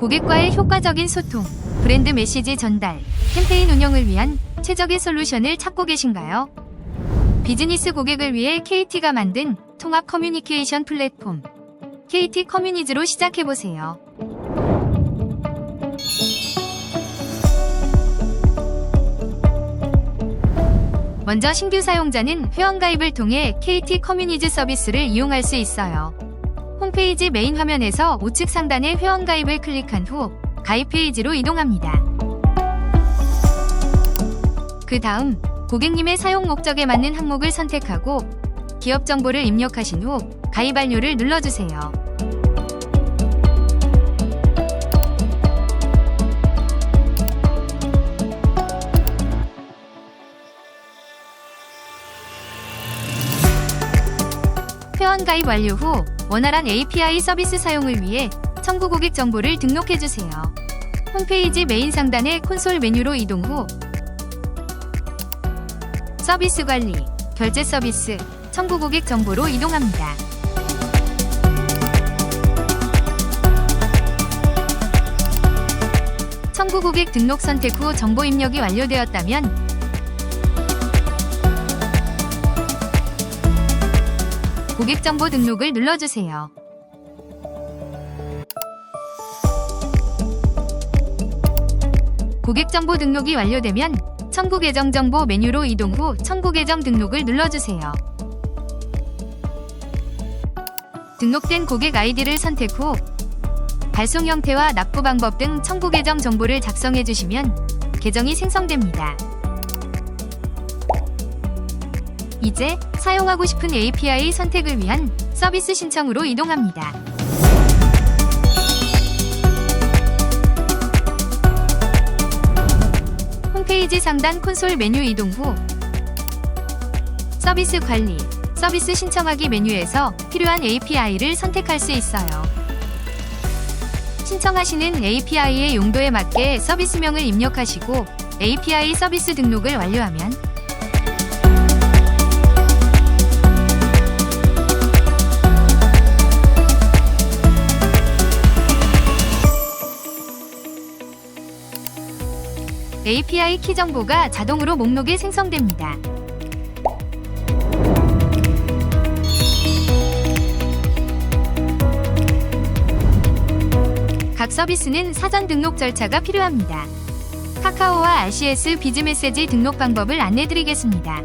고객과의 효과적인 소통, 브랜드 메시지 전달, 캠페인 운영을 위한 최적의 솔루션을 찾고 계신가요? 비즈니스 고객을 위해 KT가 만든 통합 커뮤니케이션 플랫폼 KT 커뮤니즈로 시작해보세요. 먼저 신규 사용자는 회원가입을 통해 KT 커뮤니즈 서비스를 이용할 수 있어요. 홈페이지 메인 화면에서 우측 상단의 회원가입을 클릭한 후 가입 페이지로 이동합니다. 그 다음 고객님의 사용 목적에 맞는 항목을 선택하고 기업 정보를 입력하신 후 가입 완료를 눌러주세요. 회원 가입 완료 후 원활한 API 서비스 사용을 위해 청구 고객 정보를 등록해 주세요. 홈페이지 메인 상단의 콘솔 메뉴로 이동 후 서비스 관리, 결제 서비스, 청구 고객 정보로 이동합니다. 청구 고객 등록 선택 후 정보 입력이 완료되었다면 고객 정보 등록을 눌러주세요. 고객 정보 등록이 완료되면 청구 계정 정보 메뉴로 이동 후 청구 계정 등록을 눌러주세요. 등록된 고객 아이디를 선택 후 발송 형태와 납부 방법 등 청구 계정 정보를 작성해 주시면 계정이 생성됩니다. 이제 사용하고 싶은 API 선택을 위한 서비스 신청으로 이동합니다. 홈페이지 상단 콘솔 메뉴 이동 후 서비스 관리, 서비스 신청하기 메뉴에서 필요한 API를 선택할 수 있어요. 신청하시는 API의 용도에 맞게 서비스명을 입력하시고 API 서비스 등록을 완료하면 API 키 정보가 자동으로 목록에 생성됩니다. 각 서비스는 사전 등록 절차가 필요합니다. 카카오와 RCS 비즈메시지 등록 방법을 안내드리겠습니다.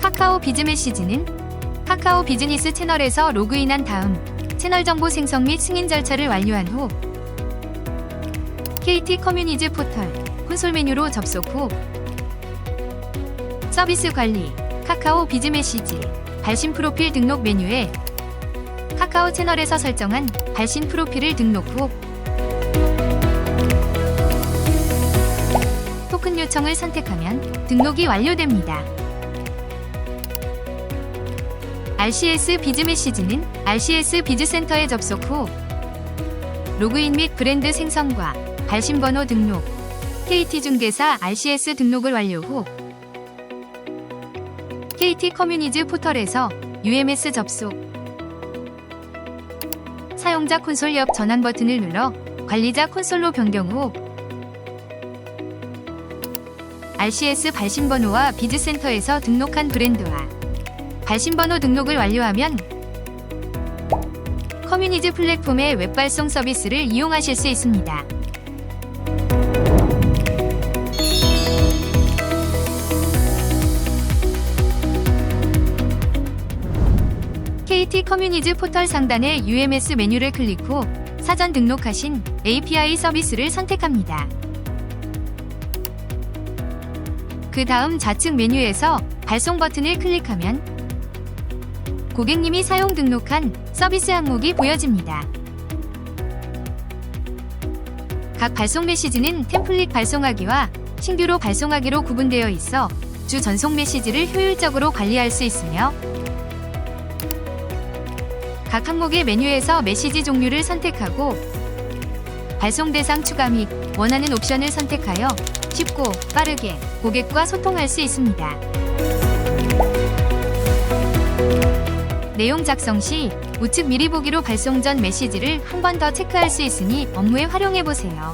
카카오 비즈메시지는 카카오 비즈니스 채널에서 로그인한 다음 채널 정보 생성 및 승인 절차를 완료한 후 KT 커뮤니즈 포털 콘솔 메뉴로 접속 후 서비스 관리 카카오 비즈 메시지 발신 프로필 등록 메뉴에 카카오 채널에서 설정한 발신 프로필을 등록 후 토큰 요청을 선택하면 등록이 완료됩니다. RCS 비즈 메시지는 RCS 비즈센터에 접속 후 로그인 및 브랜드 생성과 발신번호 등록, KT 중개사 RCS 등록을 완료 후 KT 커뮤니즈 포털에서 UMS 접속 사용자 콘솔 옆 전환 버튼을 눌러 관리자 콘솔로 변경 후 RCS 발신번호와 비즈센터에서 등록한 브랜드와 발신번호 등록을 완료하면 커뮤니즈 플랫폼의 웹 발송 서비스를 이용하실 수 있습니다. 커뮤니즈 포털 상단의 UMS 메뉴를 클릭 후 사전 등록하신 API 서비스를 선택합니다. 그 다음 좌측 메뉴에서 발송 버튼을 클릭하면 고객님이 사용 등록한 서비스 항목이 보여집니다. 각 발송 메시지는 템플릿 발송하기와 신규로 발송하기로 구분되어 있어 주 전송 메시지를 효율적으로 관리할 수 있으며 각 항목의 메뉴에서 메시지 종류를 선택하고 발송 대상 추가 및 원하는 옵션을 선택하여 쉽고 빠르게 고객과 소통할 수 있습니다. 내용 작성 시 우측 미리 보기로 발송 전 메시지를 한 번 더 체크할 수 있으니 업무에 활용해 보세요.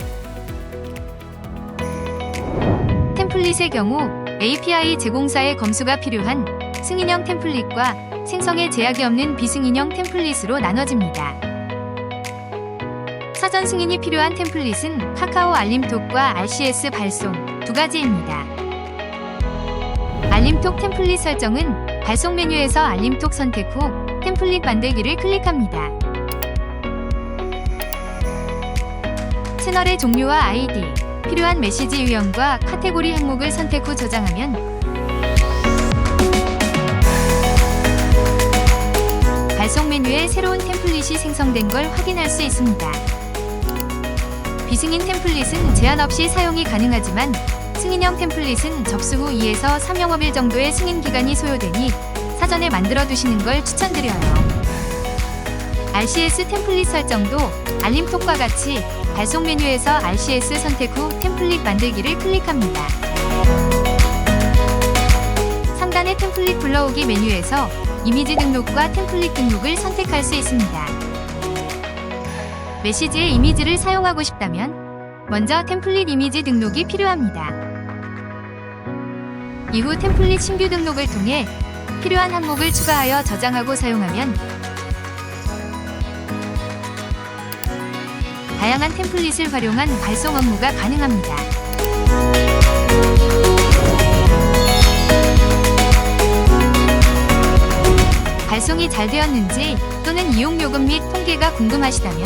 템플릿의 경우 API 제공사의 검수가 필요한 승인형 템플릿과 생성에 제약이 없는 비승인형 템플릿으로 나눠집니다. 사전 승인이 필요한 템플릿은 카카오 알림톡과 RCS 발송 두 가지입니다. 알림톡 템플릿 설정은 발송 메뉴에서 알림톡 선택 후 템플릿 만들기를 클릭합니다. 채널의 종류와 아이디, 필요한 메시지 유형과 카테고리 항목을 선택 후 저장하면 발송 메뉴에 새로운 템플릿이 생성된 걸 확인할 수 있습니다. 비승인 템플릿은 제한 없이 사용이 가능하지만 승인형 템플릿은 접수 후 2에서 3영업일 정도의 승인 기간이 소요되니 사전에 만들어 두시는 걸 추천드려요. RCS 템플릿 설정도 알림톡과 같이 발송 메뉴에서 RCS 선택 후 템플릿 만들기를 클릭합니다. 상단의 템플릿 불러오기 메뉴에서 이미지 등록과 템플릿 등록을 선택할 수 있습니다. 메시지에 이미지를 사용하고 싶다면 먼저 템플릿 이미지 등록이 필요합니다. 이후 템플릿 신규 등록을 통해 필요한 항목을 추가하여 저장하고 사용하면 다양한 템플릿을 활용한 발송 업무가 가능합니다. 발송이 잘 되었는지 또는 이용 요금 및 통계가 궁금하시다면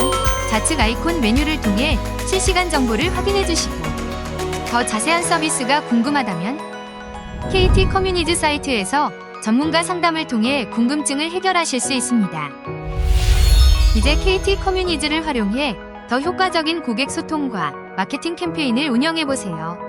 좌측 아이콘 메뉴를 통해 실시간 정보를 확인해 주시고 더 자세한 서비스가 궁금하다면 KT 커뮤니즈 사이트에서 전문가 상담을 통해 궁금증을 해결하실 수 있습니다. 이제 KT 커뮤니즈를 활용해 더 효과적인 고객 소통과 마케팅 캠페인을 운영해 보세요.